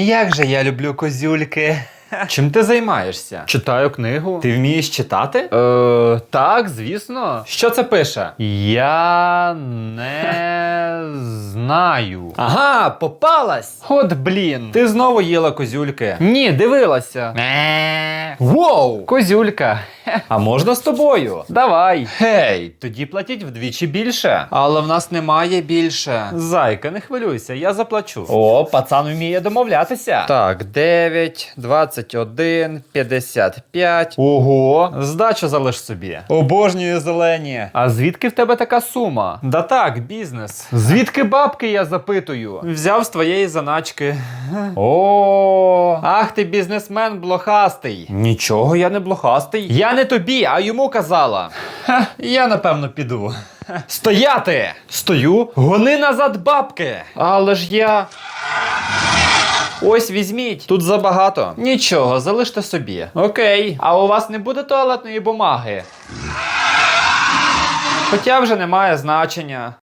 Як же я люблю козюльки. Чим ти займаєшся? Читаю книгу. Ти вмієш читати? Е, так, звісно. Що це пише? Я не знаю. Ага, попалась! От блін. Ти знову їла козюльки. Ні, дивилася. Воу! Козюлька. А можна з тобою? Давай. Гей, тоді платіть вдвічі більше. Але в нас немає більше. Зайка, не хвилюйся, я заплачу. О, пацан вміє домовлятися. Так, 9, 21, 55. Ого, здачу залиш собі. Обожнюю зелені. А звідки в тебе така сума? Да так, бізнес. Звідки бабки, я запитую? Взяв з твоєї заначки. О, ах ти бізнесмен блохастий. Нічого, я не блохастий. Я не тобі, а йому казала. Ха, я напевно піду. Стояти! Стою, гони назад бабки. Але ж я. Ось візьміть, тут забагато. Нічого, залиште собі. Окей. А у вас не буде туалетної бумаги? Хоча вже немає значення.